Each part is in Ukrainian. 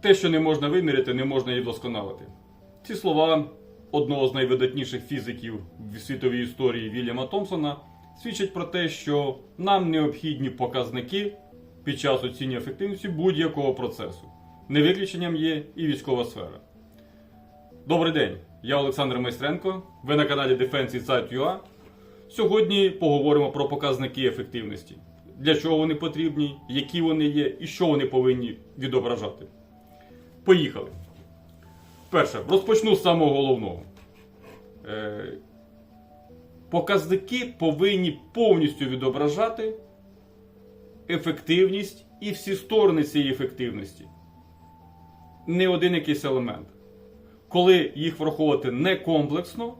Те, що не можна виміряти, не можна і вдосконалити. Ці слова одного з найвидатніших фізиків в світовій історії Вільяма Томпсона свідчать про те, що нам необхідні показники під час оцінювання ефективності будь-якого процесу. Не виключенням є і військова сфера. Добрий день, я Олександр Майстренко. Ви на каналі Defense Insight.ua. Сьогодні поговоримо про показники ефективності. Для чого вони потрібні, які вони є і що вони повинні відображати. Поїхали. Перше, розпочну з самого головного. Е, показники повинні повністю відображати ефективність і всі сторони цієї ефективності. Не один якийсь елемент. Коли їх враховувати не комплексно,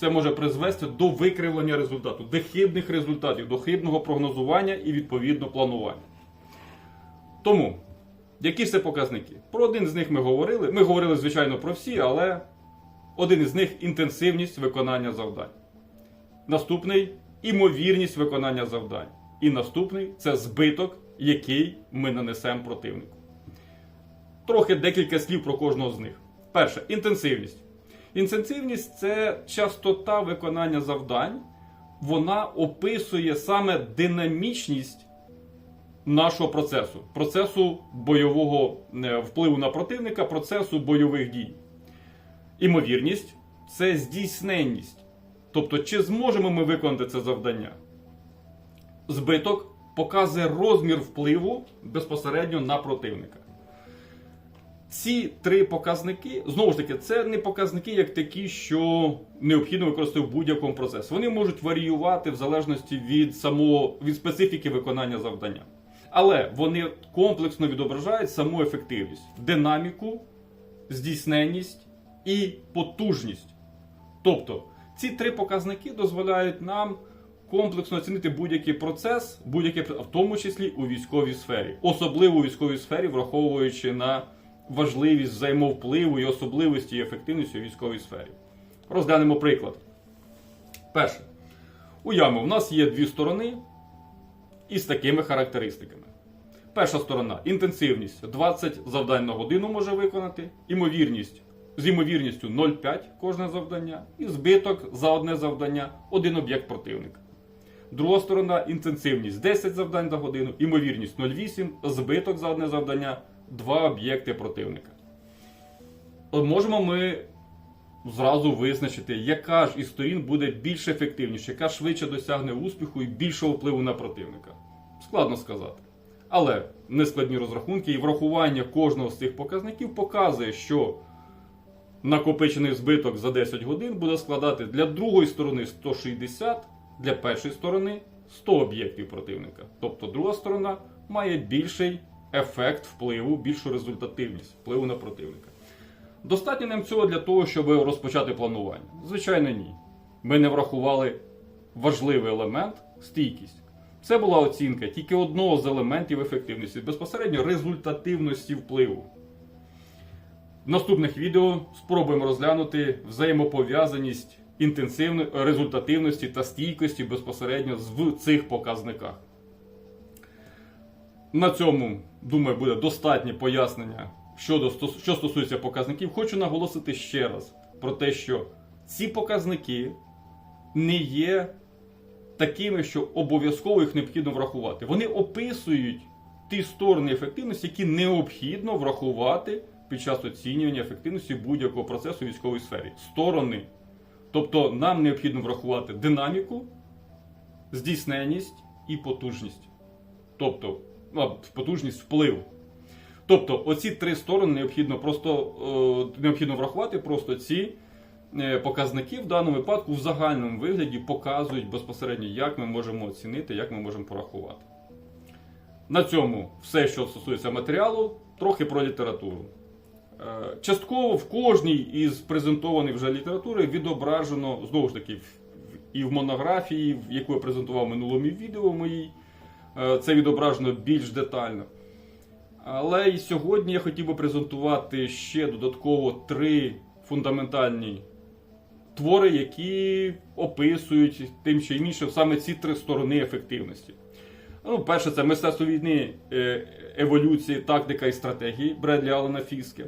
це може призвести до викривлення результату, до хибних результатів, до хибного прогнозування і відповідно планування. Тому, які ж це показники? Про один з них ми говорили. Ми говорили, звичайно, про всі, але один із них інтенсивність виконання завдань. Наступний імовірність виконання завдань. І наступний це збиток, який ми нанесемо противнику. Трохи декілька слів про кожного з них. Перше інтенсивність. Інтенсивність це частота виконання завдань. Вона описує саме динамічність нашого процесу, процесу бойового е, впливу на противника, процесу бойових дій. Імовірність це здійсненність. Тобто, чи зможемо ми виконати це завдання? Збиток показує розмір впливу безпосередньо на противника. Ці три показники, знову ж таки, це не показники як такі, що необхідно використовувати в будь-якому процесі. Вони можуть варіювати в залежності від самого від специфіки виконання завдання. Але вони комплексно відображають саму ефективність, динаміку, здійсненність і потужність. Тобто, ці три показники дозволяють нам комплексно оцінити будь-який процес, будь-який в тому числі у військовій сфері, особливо у військовій сфері, враховуючи на важливість взаємовпливу і особливості і ефективності у військовій сфері. Розглянемо приклад. Перше. Уявимо, в нас є дві сторони із такими характеристиками. Перша сторона інтенсивність. 20 завдань на годину може виконати, імовірність. З імовірністю 0,5 кожне завдання, і збиток за одне завдання один об'єкт противника. Друга сторона інтенсивність. 10 завдань за годину, імовірність 0,8, збиток за одне завдання, два об'єкти противника. От Можемо ми зразу визначити, яка ж із сторін буде більш ефективніша, яка швидше досягне успіху і більшого впливу на противника. Складно сказати. Але нескладні розрахунки і врахування кожного з цих показників показує, що накопичений збиток за 10 годин буде складати для другої сторони 160, для першої сторони 100 об'єктів противника. Тобто друга сторона має більший ефект впливу, більшу результативність впливу на противника. Достатньо нам цього для того, щоб розпочати планування? Звичайно, ні. Ми не врахували важливий елемент стійкість. Це була оцінка тільки одного з елементів ефективності, безпосередньо результативності впливу. В наступних відео спробуємо розглянути взаємопов'язаність інтенсивної результативності та стійкості безпосередньо в цих показниках. На цьому, думаю, буде достатнє пояснення щодо що стосується показників. Хочу наголосити ще раз про те, що ці показники не є такими, що обов'язково їх необхідно врахувати. Вони описують ті сторони ефективності, які необхідно врахувати під час оцінювання ефективності будь-якого процесу у військовій сфері. Сторони. Тобто нам необхідно врахувати динаміку, здійсненість і потужність. Тобто, ну, потужність вплив. Тобто, оці три сторони необхідно просто е, необхідно врахувати, просто ці е, показники в даному випадку в загальному вигляді показують безпосередньо, як ми можемо оцінити, як ми можемо порахувати. На цьому все, що стосується матеріалу, трохи про літературу. Е, Частково в кожній із презентованих вже літератури відображено знову ж таки і в монографії, яку я презентував в минулому відео моїй. Це відображено більш детально. Але і сьогодні я хотів би презентувати ще додатково три фундаментальні твори, які описують тим чи іншим саме ці три сторони ефективності. Ну, перше, це мистецтво війни, е, еволюції, тактика і стратегії Бредлі Алана Фіске.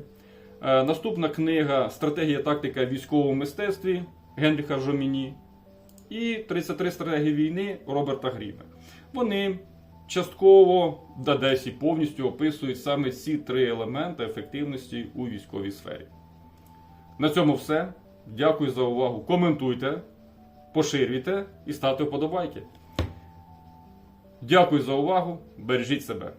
Наступна книга Стратегія тактика в військовому мистецтві Генріха Жоміні. І 33 стратегії війни Роберта Гріна. Вони частково да десь і повністю описують саме ці три елементи ефективності у військовій сфері. На цьому все. Дякую за увагу. Коментуйте, поширюйте і ставте вподобайки. Дякую за увагу. Бережіть себе.